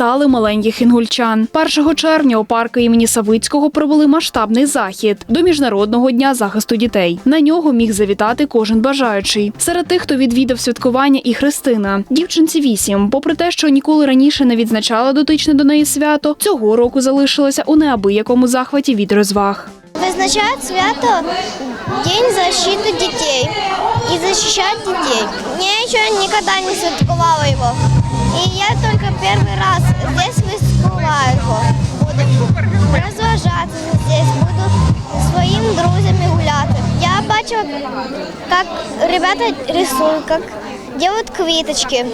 вітали маленьких інгульчан. 1 червня у парку імені Савицького провели масштабний захід до міжнародного дня захисту дітей. На нього міг завітати кожен бажаючий. Серед тих, хто відвідав святкування, і Христина. Дівчинці вісім. Попри те, що ніколи раніше не відзначала дотичне до неї свято, цього року залишилася у неабиякому захваті від розваг. Визначают свято День защиты детей и защищать детей. Я еще никогда не святкувала его. И я только первый раз здесь выступаю. Буду розважатися здесь, буду своїми друзями гуляти. Я бачила, як ребята рисують, як роблять квиточки.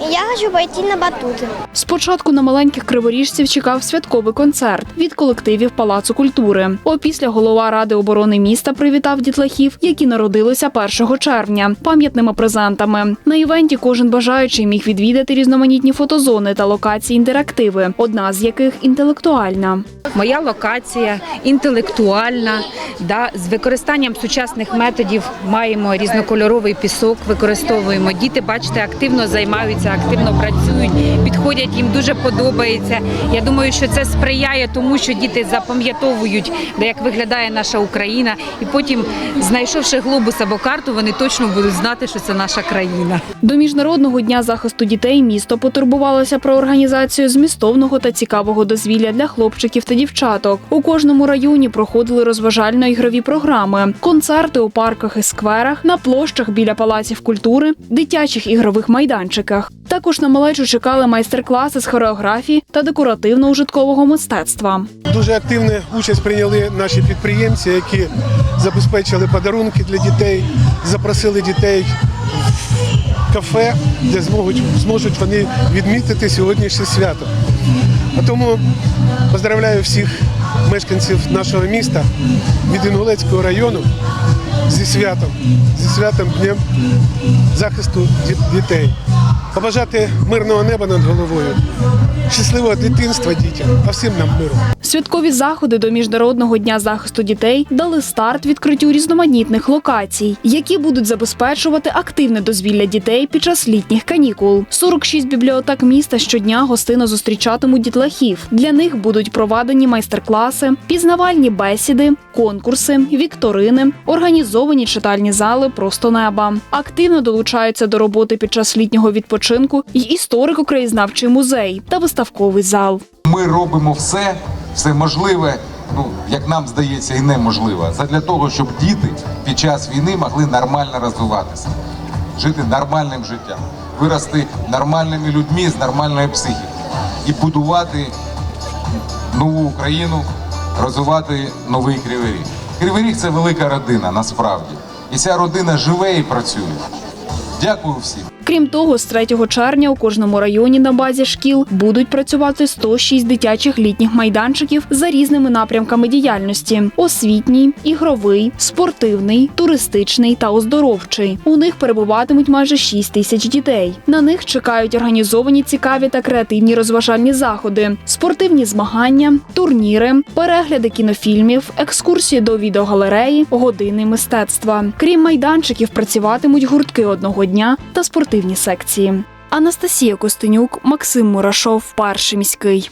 Я хочу пойти на батуты. Спочатку на маленьких криворіжців чекав святковий концерт від колективів Палацу культури. Опісля голова ради оборони міста привітав дітлахів, які народилися 1 червня, пам'ятними презентами. На івенті кожен бажаючий міг відвідати різноманітні фотозони та локації інтерактиви, одна з яких інтелектуальна. Моя локація інтелектуальна, да, з використанням сучасних методів маємо різнокольоровий пісок, використовуємо. Діти, бачите, активно займаються, активно працюють, підходять, їм дуже подобається. Я думаю, що це сприяє тому, що діти запам'ятовують, де як виглядає наша Україна, і потім, знайшовши глобус або карту, вони точно будуть знати, що це наша країна. До міжнародного дня захисту дітей місто потурбувалося про організацію змістовного та цікавого дозвілля для хлопчиків та дівчаток. У кожному районі проходили розважально-ігрові програми, концерти у парках і скверах, на площах біля палаців культури, дитячих ігрових майданчиках. Також на малечу чекали майстер-класи з хореографії та декоративно-ужиткового мистецтва. Дуже активну участь прийняли наші підприємці, які забезпечили подарунки для дітей, запросили дітей в кафе, де зможуть, зможуть вони відмітити сьогоднішнє свято. А тому поздравляю всіх мешканців нашого міста від Інгулецького району зі святом, зі святом Днем захисту дітей. Побажати мирного неба над головою, щасливого дитинства дітям, а всім нам миру. Святкові заходи до міжнародного дня захисту дітей дали старт відкриттю різноманітних локацій, які будуть забезпечувати активне дозвілля дітей під час літніх канікул. 46 бібліотек міста щодня гостинно зустрічатимуть дітлахів. Для них будуть проведені майстер-класи, пізнавальні бесіди, конкурси, вікторини, організовані читальні зали просто неба. Активно долучаються до роботи під час літнього відпочинку й історико-краєзнавчий музей та виставковий зал. Ми робимо все, все можливе, ну як нам здається, і неможливе, задля того, щоб діти під час війни могли нормально розвиватися, жити нормальним життям, вирости нормальними людьми з нормальною психікою і будувати нову Україну, розвивати новий Кривий Ріг. Кривий Ріг – це велика родина, насправді. І ця родина живе і працює. Дякую всім. Крім того, з 3 червня у кожному районі на базі шкіл будуть працювати 106 дитячих літніх майданчиків за різними напрямками діяльності: освітній, ігровий, спортивний, туристичний та оздоровчий. У них перебуватимуть майже 6 тисяч дітей. На них чекають організовані цікаві та креативні розважальні заходи, спортивні змагання, турніри, перегляди кінофільмів, екскурсії до відеогалереї, години мистецтва. Крім майданчиків, працюватимуть гуртки одного дня та спортивні секції. Анастасія Костенюк, Максим Мурашов, перший міський.